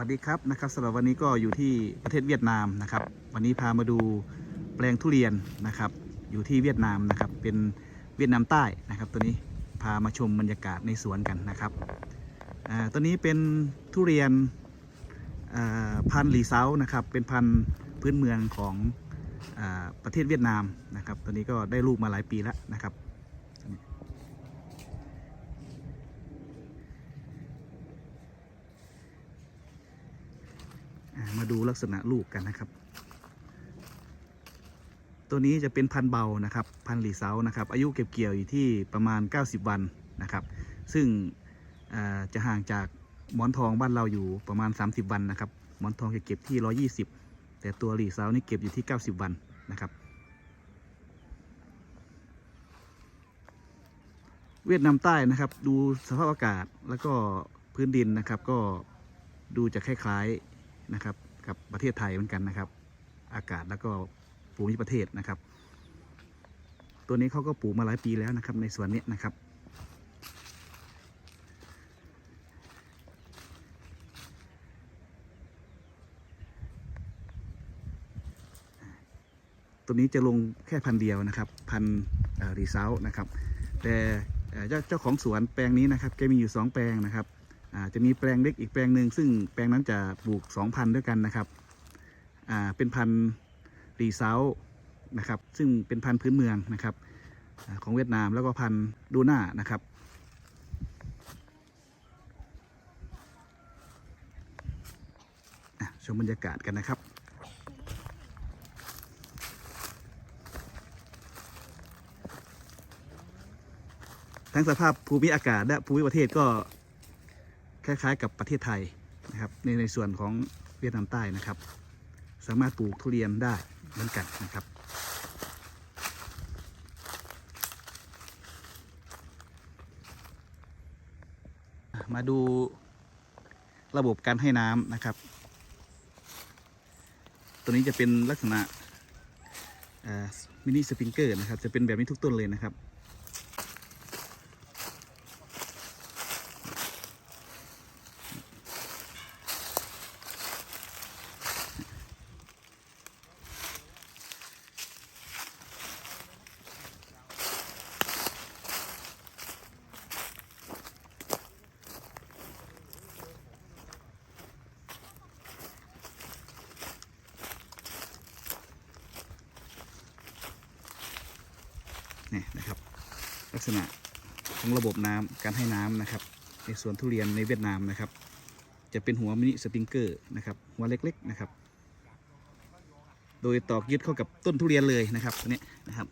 วัสดีครับนะครับสำหรับวันนี้ก็อยู่ที่ประเทศเวียดนามนะครับ วันนี้พามาดูแปลงทุเรียนนะครับ อยู่ที่เวียดนามนะครับ เป็นเวียดนามใต้นะครับ ตัวนี้พามาชมบรรยากาศในสวนกันนะครับตัวนี้เป็นทุเรียนพันธุ์หลีเซานะครับ เป็นพันธุ์พื้นเมืองของอประเทศเวียดนามนะครับ ตัวนี้ก็ได้ลูกมาหลายปีแล้วนะครับ มาดูลักษณะลูกกันนะครับ ตัวนี้จะเป็นพันเบานะครับ พันหลีเซานะครับ อายุเก็บเกี่ยวอยู่ที่ประมาณ 90 วันนะครับ ซึ่งจะห่างจากหมอนทองบ้านเราอยู่ประมาณ 30 วันนะครับ หมอนทองจะเก็บที่ 120 แต่ตัวหลีเซานี่เก็บอยู่ที่ 90 วันนะครับ เวียดนามใต้นะครับ ดูสภาพอากาศแล้วก็พื้นดินนะครับ ก็ดูจะคล้ายๆ นะครับ กับประเทศไทยเหมือนกันนะครับ อากาศแล้วก็ภูมิประเทศนะครับ ตัวนี้เขาก็ปลูกมาหลายปีแล้วนะครับ ในสวนนี้นะครับ ตัวนี้จะลงแค่พันเดียวนะครับ พันรีเซลนะครับ แต่เจ้าของสวนแปลงนี้นะครับแกมีอยู่ 2 แปลงนะครับ จะมีแปลงเล็กอีกแปลงหนึ่งซึ่งแปลงนั้นจะปลูก2,000ด้วยกันนะครับอ่าเป็นพันธุ์รีเซลนะครับซึ่งเป็นพันธุ์พื้นเมืองนะครับอของเวียดนามแล้วก็พันธุ์ดูน่านะครับชมบรรยากาศกันนะครับทั้งสภาพภูมิอากาศและภูมิประเทศก็ คล้ายๆ กับประเทศไทยนะครับในในส่วนของเวียดนามใต้นะครับ สามารถปลูกทุเรียนได้เหมือนกันนะครับ มาดูระบบการให้น้ำนะครับ ตัวนี้จะเป็นลักษณะมินิสปริงเกอร์นะครับ จะเป็นแบบนี้ทุกต้นเลยนะครับ นี่นะครับ ลักษณะของระบบน้ำการให้น้ำนะครับ ในสวนทุเรียนในเวียดนามนะครับ จะเป็นหัวมินิสปริงเกอร์นะครับหัวเล็กๆนะครับ โดยตอกยึดเข้ากับต้นทุเรียนเลยนะครับตัวนี้นะครับ